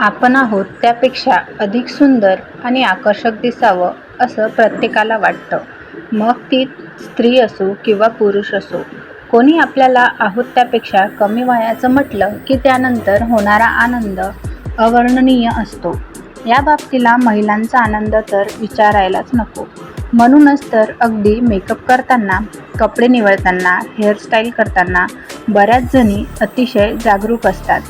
आपण आहोत त्यापेक्षा अधिक सुंदर आणि आकर्षक दिसावं असं प्रत्येकाला वाटतं. मग ती स्त्री असो किंवा पुरुष असो कोणी आपल्याला आहोत त्यापेक्षा कमी वयाचं म्हटलं की त्यानंतर होणारा आनंद अवर्णनीय असतो. या बाबतीला महिलांचा आनंद तर विचारायलाच नको. म्हणूनच तर अगदी मेकअप करताना कपडे निवडताना हेअरस्टाईल करताना बऱ्याच जणी अतिशय जागरूक असतात.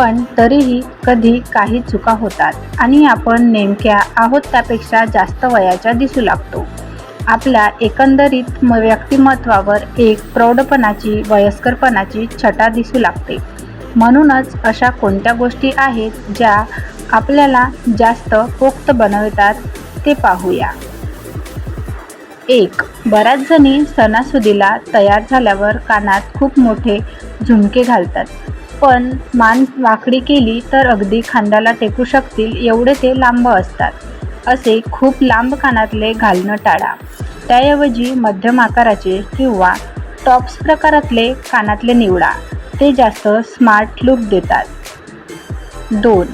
पण तरीही कधी काही चुका होतात आणि आपण नेमक्या आहोत त्यापेक्षा जास्त वयाच्या दिसू लागतो. आपल्या एकंदरीत व्यक्तिमत्वावर एक प्रौढपणाची वयस्करपणाची छटा दिसू लागते. म्हणूनच अशा कोणत्या गोष्टी आहेत ज्या आपल्याला जास्त पोक्त बनवतात ते पाहूया. एक बऱ्याच जणी सणासुदीला तयार झाल्यावर कानात खूप मोठे झुमके घालतात. पण मान वाकडी केली तर अगदी खांद्याला टेकू शकतील एवढे ते लांब असतात. असे खूप लांब कानातले घालणं टाळा. त्याऐवजी मध्यम आकाराचे किंवा टॉप्स प्रकारातले कानातले निवडा. ते जास्त स्मार्ट लुक देतात. दोन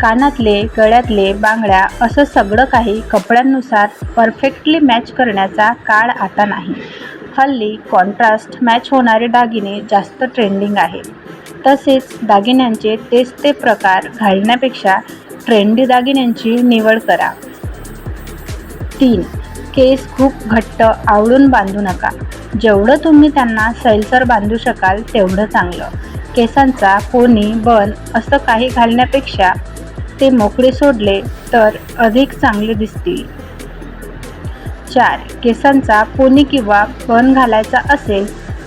कानातले गळ्यातले बांगड्या असं सगळं काही कपड्यांनुसार परफेक्टली मॅच करण्याचा काळ आता नाही. हल्ली कॉन्ट्रास्ट मॅच होणारे दागिने जास्त ट्रेंडिंग आहे. तसेच दागिन्यांचे तेच ते प्रकार घालण्यापेक्षा ट्रेंडी दागिन्यांची निवड करा. तीन केस खूप घट्ट आवळून बांधू नका. जेवढं तुम्ही त्यांना सैलसर बांधू शकाल तेवढं चांगलं. केसांचा कोणी बन असं काही घालण्यापेक्षा ते मोकळे सोडले तर अधिक चांगले दिसतील. चार केसांचा पोनी किंवा बन घालायचा असेल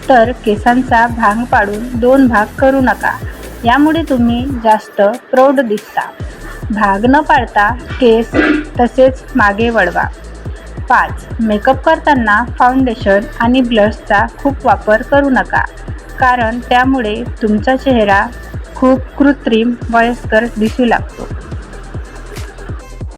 तर केसांचा भांग पाडून दोन भाग करू नका. यामुळे तुम्ही जास्त प्रौढ दिसता. भाग न पाडता केस तसेच मागे वळवा. पाच. मेकअप करताना फाउंडेशन आणि ब्लशचा खूप वापर करू नका. कारण त्यामुळे तुमचा चेहरा खूप कृत्रिम वयस्कर दिसू लागतो.